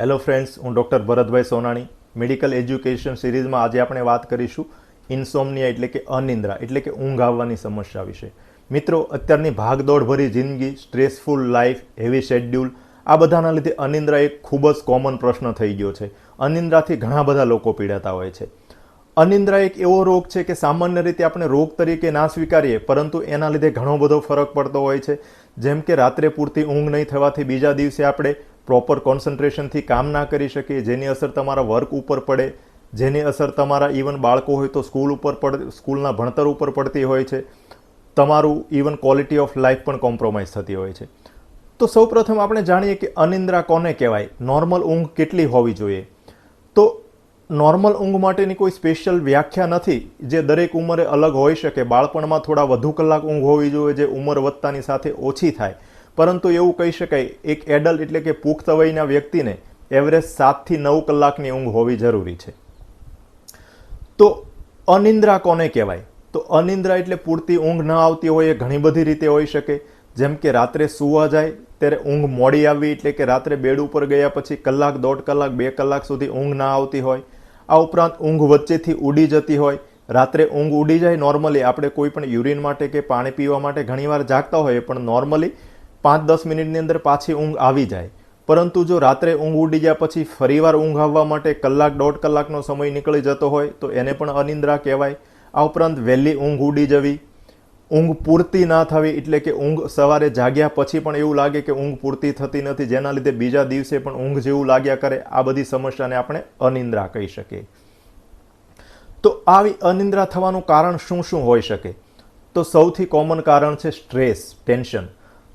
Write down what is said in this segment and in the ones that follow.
Hello friends હું doctor Bharatbhai Sonani. Medical education સિરીઝમાં આજે આપણે વાત કરીશું ઇન્સોમનિયા એટલે કે અનિંદ્રા, એટલે કે ઊંઘ આવવાની સમસ્યા વિશે. મિત્રો, અત્યારની ભાગદોડભરી જિંદગી સ્ટ્રેસફુલ લાઈફ હેવી શેડ્યુલ આ બધાના લીધે અનિંદ્રા એક ખૂબ જ કોમન પ્રશ્ન થઈ ગયો છે. અનિંદ્રાથી ઘણા બધા લોકો પીડાતા હોય છે. અનિંદ્રા એક એવો રોગ છે કે સામાન્ય રીતે આપણે રોગ તરીકે ના સ્વીકારીએ, પરંતુ એના લીધે ઘણો બધો ફરક પડતો હોય છે. જેમ કે રાત્રે પૂરતી ઊંઘ નહીં થવાથી બીજા દિવસે આપણે પ્રોપર કોન્સન્ટ્રેશનથી કામ ના કરી શકીએ, જેની અસર તમારા વર્ક ઉપર પડે, જેની અસર તમારા ઇવન બાળકો હોય તો સ્કૂલ ઉપર પડ, સ્કૂલના ભણતર ઉપર પડતી હોય છે, તમારું ઇવન ક્વોલિટી ઓફ લાઈફ પણ કોમ્પ્રોમાઇઝ થતી હોય છે. તો સૌપ્રથમ આપણે જાણીએ કે અનિંદ્રા કોને કહેવાય? નોર્મલ ઊંઘ કેટલી હોવી જોઈએ? તો નોર્મલ ઊંઘ માટેની કોઈ સ્પેશિયલ વ્યાખ્યા નથી, જે દરેક ઉંમરે અલગ હોઈ શકે. બાળપણમાં થોડા વધુ કલાક ઊંઘ હોવી જોઈએ, જે ઉંમર વધતાની સાથે ઓછી થાય. પરંતુ એવું કહી શકાય, એક એડલ્ટ એટલે કે પુખ્ત વયના વ્યક્તિને એવરેજ સાતથી નવ કલાકની ઊંઘ હોવી જરૂરી છે. તો અનિંદ્રા કોને કહેવાય? તો અનિંદ્રા એટલે પૂરતી ઊંઘ ન આવતી હોય એ ઘણી બધી રીતે હોઈ શકે. જેમ કે રાત્રે સૂવા જાય, ત્યારે ઊંઘ મોડી આવવી એટલે કે રાત્રે બેડ ઉપર ગયા પછી કલાક દોઢ કલાક, બે કલાક સુધી ઊંઘ ના આવતી હોય. આ ઉપરાંત ઊંઘ વચ્ચેથી ઉડી જતી હોય. રાત્રે ઊંઘ ઉડી જાય નોર્મલી આપણે કોઈ પણ યુરિન માટે કે પાણી પીવા માટે ઘણીવાર જાગતા હોઈએ પણ નોર્મલી પાંચ દસ મિનિટની અંદર પાછી ઊંઘ આવી જાય. પરંતુ જો રાત્રે ઊંઘ ઉડી ગયા પછી ફરીવાર ઊંઘ આવવા માટે કલાક દોઢ કલાકનો સમય નીકળી જતો હોય, તો એને પણ અનિંદ્રા કહેવાય. આ ઉપરાંત વહેલી ઊંઘ ઉડી જવી. ઊંઘ પૂરતી ના થવી એટલે કે ઊંઘ સવારે જાગ્યા પછી પણ એવું લાગે કે ઊંઘ પૂરતી થતી નથી. જેના લીધે બીજા દિવસે પણ ઊંઘ જેવું લાગ્યા કરે, આ બધી સમસ્યાને આપણે અનિંદ્રા કહી શકીએ. તો આવી અનિંદ્રા થવાનું કારણ શું શું હોઈ શકે? તો સૌથી કોમન કારણ છે સ્ટ્રેસ, ટેન્શન.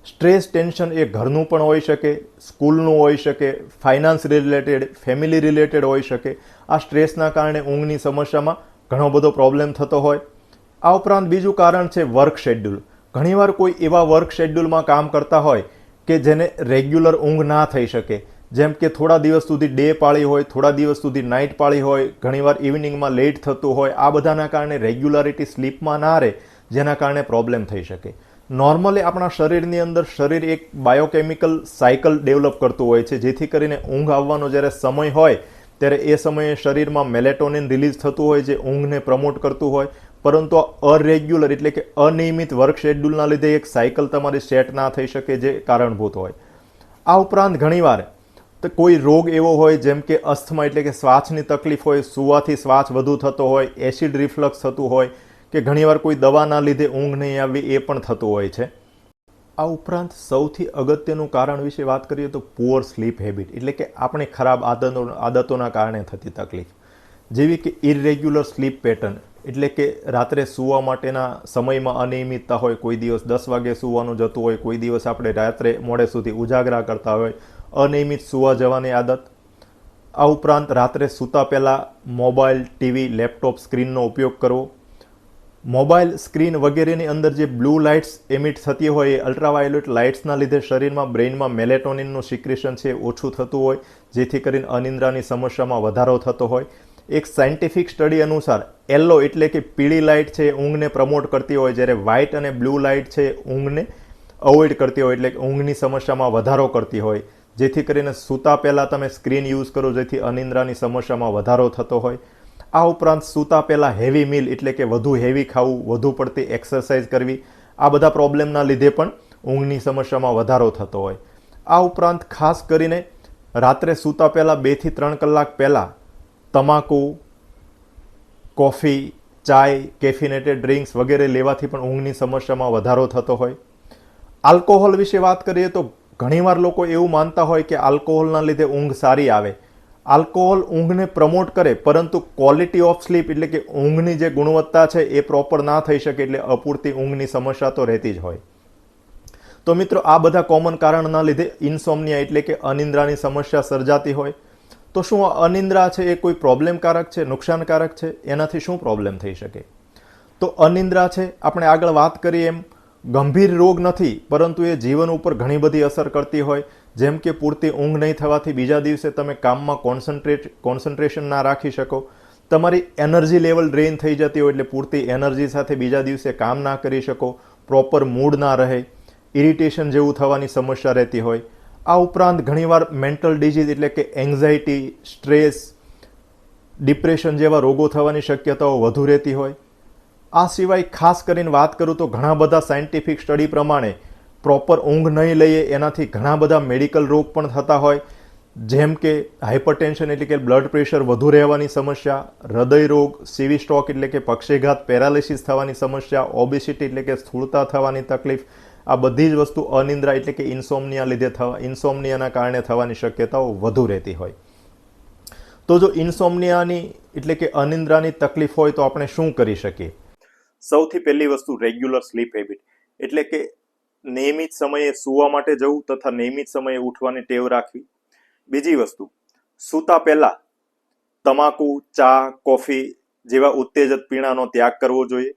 સ્ટ્રેસ ટેન્શન એ ઘરનું પણ હોઈ શકે, સ્કૂલનું હોઈ શકે, ફાઇનાન્સ રિલેટેડ, ફેમિલી રિલેટેડ હોઈ શકે. આ સ્ટ્રેસના કારણે ઊંઘની સમસ્યામાં ઘણો બધો પ્રોબ્લેમ થતો હોય. આ ઉપરાંત બીજું કારણ છે વર્ક શેડ્યુલ. ઘણીવાર કોઈ એવા વર્ક શેડ્યુલમાં કામ કરતા હોય કે જેને રેગ્યુલર ઊંઘ ના થઈ શકે. જેમ કે થોડા દિવસ સુધી ડે પાળી હોય, થોડા દિવસ સુધી નાઇટ પાળી હોય, ઘણીવાર ઇવનિંગમાં લેટ થતું હોય, આ બધાના કારણે રેગ્યુલારિટી સ્લીપમાં ના રહે, જેના કારણે પ્રોબ્લેમ થઈ શકે. નોર્મલી આપણા શરીરની અંદર શરીર એક બાયોકેમિકલ સાયકલ ડેવલપ કરતું હોય છે, જેથી કરીને ઊંઘ આવવાનો જ્યારે સમય હોય, ત્યારે એ સમયે શરીરમાં મેલેટોનિન રિલીઝ થતું હોય જે ઊંઘને પ્રમોટ કરતું હોય. પરંતુ આ અરેગ્યુલર એટલે કે અનિયમિત વર્ક શેડ્યુલના લીધે એક સાયકલ તમારી સેટ ના થઈ શકે જે કારણભૂત હોય. આ ઉપરાંત ઘણીવાર તો કોઈ રોગ એવો હોય, જેમ કે અસ્થમા એટલે કે શ્વાસની તકલીફ હોય, સુવાથી શ્વાસ વધુ થતો હોય એસિડ રિફ્લક્સ થતું હોય કે ઘણીવાર કોઈ દવાના લીધે ઊંઘ નહીં આવવી એ પણ થતું હોય છે. આ ઉપરાંત સૌથી અગત્યનું કારણ વિશે વાત કરીએ તો પુઅર સ્લીપ હેબિટ, એટલે કે આપણે ખરાબ આદતો આદતોના કારણે થતી તકલીફ. જેવી કે ઇરેગ્યુલર સ્લીપ પેટર્ન, એટલે કે રાત્રે સૂવા માટેના સમયમાં અનિયમિતતા હોય, કોઈ દિવસ દસ વાગે સૂવાનું જતું હોય, કોઈ દિવસ આપણે રાત્રે મોડે સુધી ઉજાગરા કરતા હોય, અનિયમિત સૂવા જવાની આદત. આ ઉપરાંત રાત્રે સૂતા પહેલાં મોબાઈલ, ટીવી, લેપટોપ સ્ક્રીનનો ઉપયોગ કરવો. મોબાઈલ સ્ક્રીન વગેરેની અંદર જે બ્લુ લાઇટ્સ એમિટ થતી હોય એ અલ્ટ્રાવાયોલેટ લાઇટ્સના લીધે શરીરમાં, બ્રેઇનમાં મેલેટોનિનનું સિક્રેશન છે ઓછું થતું હોય, જેથી કરીને અનિંદ્રાની સમસ્યામાં વધારો થતો હોય. એક સાયન્ટિફિક સ્ટડી અનુસાર, યલો એટલે કે પીળી લાઇટ છે ઊંઘને પ્રમોટ કરતી હોય, જ્યારે વ્હાઇટ અને બ્લુ લાઇટ છે ઊંઘને અવોઇડ કરતી હોય, એટલે કે ઊંઘની સમસ્યામાં વધારો કરતી હોય. જેથી કરીને સૂતા પહેલાં તમે સ્ક્રીન યુઝ કરો, જેથી અનિંદ્રાની સમસ્યામાં વધારો થતો હોય. આ ઉપરાંત સૂતા પહેલાં હેવી મીલ એટલે કે વધુ હેવી ખાવું, વધુ પડતી એક્સરસાઇઝ કરવી, આ બધા પ્રોબ્લેમના લીધે પણ ઊંઘની સમસ્યામાં વધારો થતો હોય. આ ઉપરાંત ખાસ કરીને રાત્રે સૂતા પહેલાં બેથી ત્રણ કલાક પહેલાં તમાકુ, કોફી, ચાય કેફિનેટેડ ડ્રિંક્સ વગેરે લેવાથી પણ ઊંઘની સમસ્યામાં વધારો થતો હોય. આલ્કોહોલ વિશે વાત કરીએ તો ઘણીવાર લોકો એવું માનતા હોય કે આલ્કોહોલના લીધે ઊંઘ સારી આવે. આલ્કોહોલ ઊંઘને પ્રમોટ કરે, પરંતુ ક્વોલિટી ઓફ સ્લીપ એટલે કે ઊંઘની જે ગુણવત્તા છે એ પ્રોપર ના થઈ શકે એટલે અપૂરતી ઊંઘની સમસ્યા તો રહેતી જ હોય. તો મિત્રો, આ બધા કોમન કારણના લીધે ઇન્સોમનિયા એટલે કે અનિંદ્રાની સમસ્યા સર્જાતી હોય. તો શું આ અનિંદ્રા છે એ કોઈ પ્રોબ્લેમકારક છે, નુકસાનકારક છે? એનાથી શું પ્રોબ્લેમ થઈ શકે? તો અનિંદ્રા છે, આપણે આગળ વાત કરીએ એમ. ગંભીર રોગ નથી, પરંતુ એ જીવન ઉપર ઘણી બધી અસર કરતી હોય. જેમ કે પૂરતી ઊંઘ નહીં થવાથી બીજા દિવસે તમે કામમાં કોન્સન્ટ્રેટ કોન્સન્ટ્રેશન ના રાખી શકો. તમારી એનર્જી લેવલ ડ્રેન થઈ જતી હોય એટલે પૂરતી એનર્જી સાથે બીજા દિવસે કામ ના કરી શકો. પ્રોપર મૂડ ના રહે. ઇરિટેશન જેવું થવાની સમસ્યા રહેતી હોય. આ ઉપરાંત ઘણીવાર મેન્ટલ ડિઝીઝ એટલે કે એન્ઝાયટી સ્ટ્રેસ ડિપ્રેશન જેવા રોગો થવાની શક્યતાઓ વધુ રહેતી હોય. આ સિવાય ખાસ કરીને વાત કરું તો ઘણા બધા સાયન્ટિફિક સ્ટડી પ્રમાણે પ્રોપર ઊંઘ નહીં લઈએ, એનાથી ઘણા બધા મેડિકલ રોગ પણ થતા હોય. જેમ કે હાઇપરટેન્શન એટલે કે બ્લડ પ્રેશર વધુ રહેવાની સમસ્યા, હૃદય રોગ, સીવી સ્ટ્રોક એટલે કે પક્ષીઘાત, પેરાલિસિસ થવાની સમસ્યા, ઓબેસિટી એટલે કે સ્થૂળતા થવાની તકલીફ, આ બધી જ વસ્તુ અનિંદ્રા એટલે કે ઇન્સોમનિયા લીધે થવા, ઇન્સોમનિયાના કારણે થવાની શક્યતાઓ વધુ રહેતી હોય. તો જો ઇન્સોમનિયાની એટલે કે અનિંદ્રાની તકલીફ હોય તો આપણે શું કરી શકીએ? સૌથી પહેલી વસ્તુ, રેગ્યુલર સ્લીપ હેબિટ. એટલે કે નિયમિત સમયે સૂવા માટે જવું તથા નિયમિત સમયે ઉઠવાની ટેવ રાખવી. બીજી વસ્તુ, સૂતા પહેલા તમાકુ, ચા, કોફી જેવા ઉત્તેજક પીણાનો ત્યાગ કરવો જોઈએ.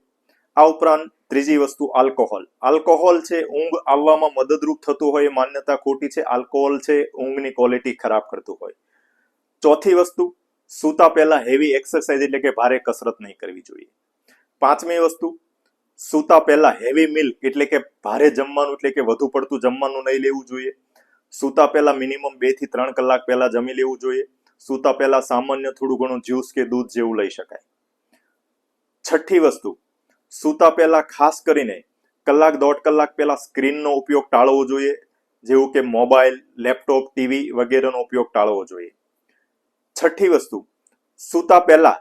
આ ઉપરાંત ત્રીજી વસ્તુ, આલ્કોહોલ. આલ્કોહોલ છે, ઊંઘ આવવામાં મદદરૂપ થતું હોય એ માન્યતા ખોટી છે. આલ્કોહોલ છે, ઊંઘની ક્વોલિટી ખરાબ કરતું હોય. ચોથી વસ્તુ, સૂતા પહેલા હેવી એક્સરસાઇઝ એટલે કે ભારે કસરત નહીં કરવી જોઈએ. પાંચમી વસ્તુ સૂતા પહેલા હેવી મિલ્ક એટલે કે ભારે જમવાનું એટલે કે વધુ પડતું જમવાનું નહીં લેવું જોઈએ. સૂતા પહેલા મિનિમમ બેથી ત્રણ કલાક પહેલા જમી લેવું જોઈએ. સૂતા પહેલા સામાન્ય થોડું ઘણું જ્યુસ કે દૂધ જેવું લઈ શકાય. છઠ્ઠી વસ્તુ, સૂતા પહેલા ખાસ કરીને કલાક દોઢ કલાક પહેલા સ્ક્રીનનો ઉપયોગ ટાળવો જોઈએ. જેવું કે મોબાઈલ, લેપટોપ, ટીવી વગેરેનો ઉપયોગ ટાળવો જોઈએ. છઠ્ઠી વસ્તુ, સૂતા પહેલા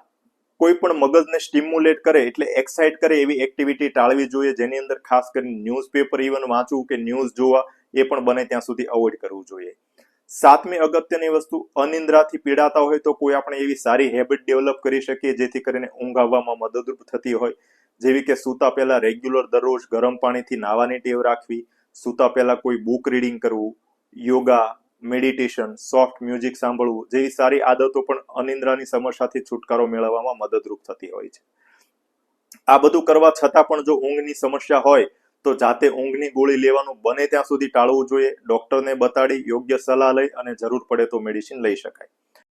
કોઈ પણ મગજને સ્ટિમ્યુલેટ કરે એટલે એક્સાઇટ કરે એવી એક્ટિવિટી ટાળવી જોઈએ, જેની અંદર ખાસ કરીને ન્યૂઝપેપર ઇવન વાંચવું કે ન્યૂઝ જોવા, એ પણ બને ત્યાં સુધી અવોઇડ કરવું જોઈએ. સાતમી અગત્યની વસ્તુ, અનિંદ્રાથી પીડાતા હોય તો કોઈ આપણે એવી સારી હેબિટ ડેવલપ કરી શકીએ, જેથી કરીને ઊંઘ આવવામાં મદદરૂપ થતી હોય. જેવી કે સૂતા પહેલા રેગ્યુલર દરરોજ ગરમ પાણીથી નાવાની ટેવ રાખવી, સૂતા પહેલા કોઈ બુક રીડિંગ કરવું, યોગા મેડિટેશન સોફ્ટ મ્યુઝિક સાંભળવું, જેવી સારી આદતો પણ અનિદ્રાની સમસ્યાથી છુટકારો મેળવવામાં મદદરૂપ થતી હોય છે. આ બધું કરવા છતાં પણ જો ઊંઘની સમસ્યા હોય, તો જાતે ઊંઘની ગોળી લેવાનું બને ત્યાં સુધી ટાળવું જોઈએ. ડોક્ટરને બતાડી, યોગ્ય સલાહ લઈ અને જરૂર પડે તો મેડિસિન લઈ શકાય.